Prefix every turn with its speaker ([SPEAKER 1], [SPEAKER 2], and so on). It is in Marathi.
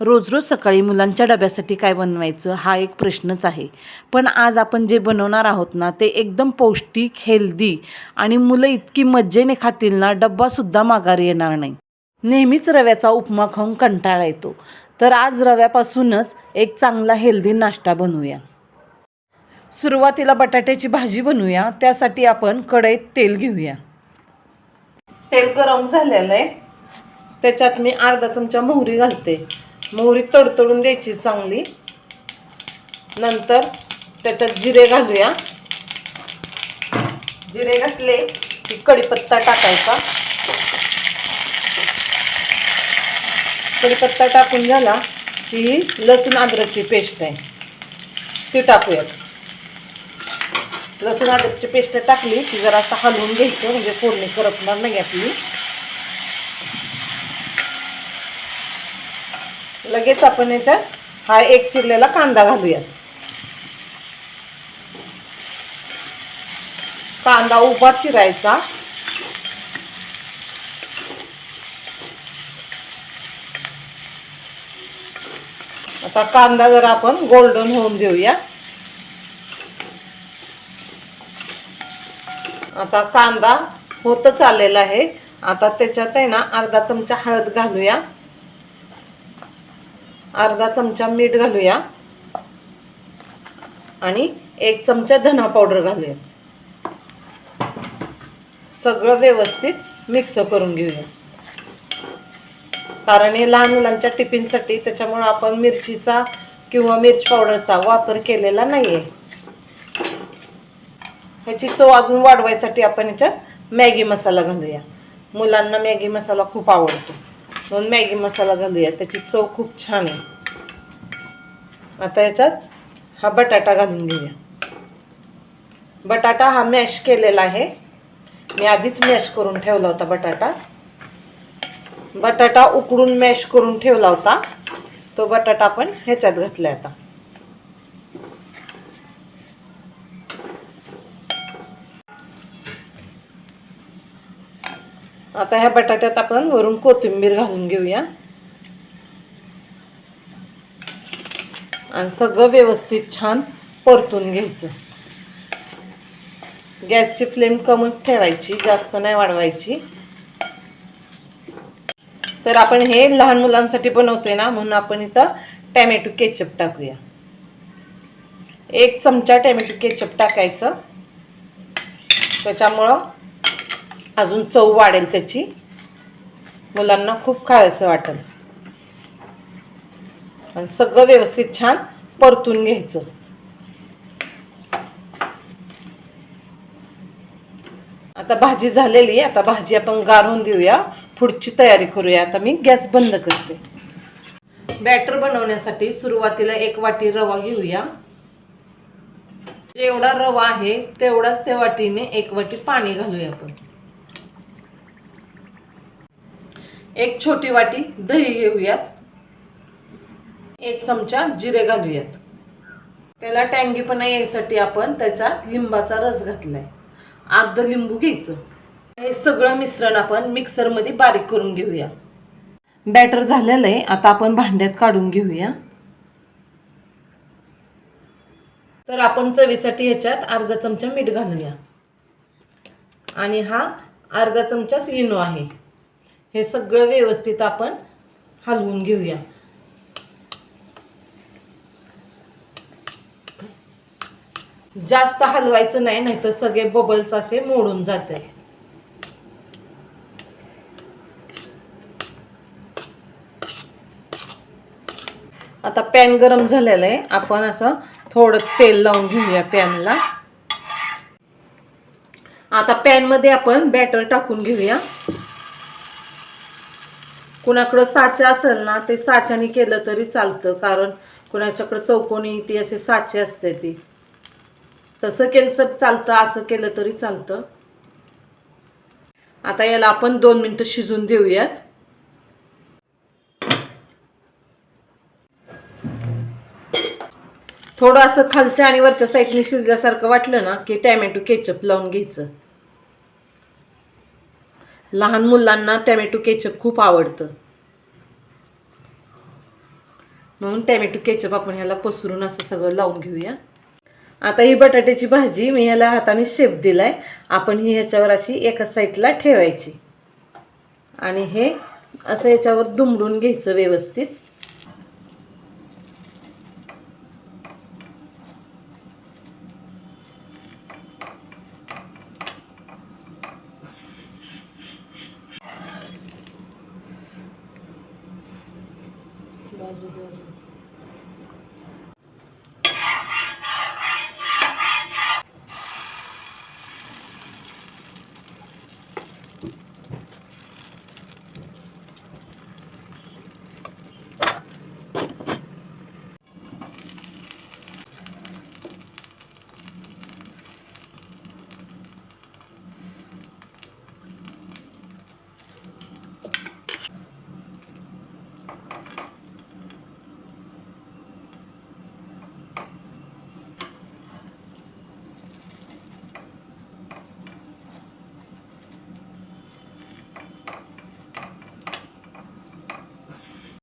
[SPEAKER 1] रोज रोज सकाळी मुलांच्या डब्यासाठी काय बनवायचं हा एक प्रश्नच आहे. पण आज आपण जे बनवणार आहोत ना ते एकदम पौष्टिक हेल्दी आणि मुलं इतकी मज्जेने खातील ना डब्बासुद्धा माघारी येणार नाही. नेहमीच रव्याचा उपमा खाऊन कंटाळा येतो. तर आज रव्यापासूनच एक चांगला हेल्दी नाश्ता बनवूया. सुरुवातीला बटाट्याची भाजी बनवूया त्यासाठी आपण कढईत तेल घेऊया. तेल गरम झालेलं आहे. त्याच्यात मी अर्धा चमचा मोहरी घालते. मोहरी तडतडून द्यायची चांगली. नंतर त्याच्यात जिरे घालूया. जिरे घातले की कढीपत्ता टाकायचा. कढीपत्ता टाकून झाला की ही लसूण अद्रकची पेस्ट आहे. ती टाकूयात. लसूण अद्रकची पेस्ट टाकली की जरा असं हलवून घ्यायचं म्हणजे फोडणी करपणार नाही आपली. लगेच आपण याच्यात हा एक चिरलेला कांदा घालूयात. कांदा उभा चिरायचा. आता कांदा जर आपण गोल्डन होऊन देऊया. आता कांदा होतच आलेला आहे. आता त्याच्यात आहे ना अर्धा चमचा हळद घालूया. अर्धा चमचा मीठ घालूया. आणि एक चमचा धना पावडर घालूया. सगळं व्यवस्थित मिक्स करून घेऊया. कारण हे लहान मुलांच्या टिफिनसाठी त्याच्यामुळे आपण मिरचीचा किंवा मिरची पावडरचा वापर केलेला नाही आहे ह्याची चव अजून वाढवायसाठी आपण ह्याच्यात मॅगी मसाला घालूया. मुलांना मॅगी मसाला खूप आवडतो. म्हणून मॅगी मसाला घालूया त्याची चव खूप छान आहे. आता याच्यात हा बटाटा घालून घेऊया. बटाटा हा मॅश केलेला आहे. मी आधीच मॅश करून ठेवला होता बटाटा. बटाटा उकडून मॅश करून ठेवला होता. तो बटाटा आपण ह्याच्यात घातला आता. आता ह्या बटाट्यात आपण वरून कोथिंबीर घालून घेऊया. आणि सगळं व्यवस्थित छान परतून घ्यायचं. गॅसची फ्लेम कमी ठेवायची जास्त नाही वाढवायची. तर आपण हे लहान मुलांसाठी बनवतोय ना म्हणून आपण इथं टॅमॅटो केचप टाकूया. एक चमचा टॅमॅटो केचप टाकायचं. त्याच्यामुळं अजून चव वाढेल त्याची. मुलांना खूप खायचं वाटेल. आणि सगळं व्यवस्थित छान परतून घ्यायचं. आता भाजी झालेली आहे. आता भाजी आपण गारून देऊया. पुढची तयारी करूया. आता मी गॅस बंद करते. बॅटर बनवण्यासाठी सुरुवातीला एक वाटी रवा घेऊया. जेवढा रवा आहे तेवढाच त्या वाटीने एक वाटी पाणी घालूया आपण. एक छोटी वाटी दही घेऊयात. एक चमचा जिरे घालूयात. त्याला टँगीपणा यायसाठी आपण त्याच्यात लिंबाचा रस घातलाय. अर्ध लिंबू घ्यायचं. हे सगळं मिश्रण आपण मिक्सरमध्ये बारीक करून घेऊया. बॅटर झालेलं आहे. आता आपण भांड्यात काढून घेऊया. तर आपण चवीसाठी ह्याच्यात अर्धा चमचा मीठ घालूया. आणि हा अर्धा चमचाच इनो आहे. हे सगळं व्यवस्थित आपण हलवून घेऊया. जास्त हलवायचं नाही नाहीतर सगळे बबल्स असे मोडून जाते आता पॅन गरम झालेलं आहे. आपण असं थोडं तेल लावून घेऊया पॅनला आता पॅनमध्ये आपण बॅटर टाकून घेऊया. कुणाकडं साचा असेल ना ते साच्याने केलं तरी चालतं. कारण कुणाच्याकडं चौकोनी ती असे साचे असते ती. तसं केलं चालतं असं केलं तरी चालतं. आता याला आपण दोन मिनटं शिजून देऊयात. थोडं असं खालच्या आणि वरच्या साईडने शिजल्यासारखं वाटलं ना की टॅमॅटो केचप लावून घ्यायचं. लहान मुलांना टॅमॅटो केचप खूप आवडतं. म्हणून टॅमॅटो केचप आपण ह्याला पसरून असं सगळं लावून घेऊया. आता ही बटाट्याची भाजी मी ह्याला हाताने शेप दिलाय. आपण ही ह्याच्यावर अशी एका साईडला ठेवायची. आणि हे असं याच्यावर दुमडून घ्यायचं व्यवस्थित. Graças a Deus.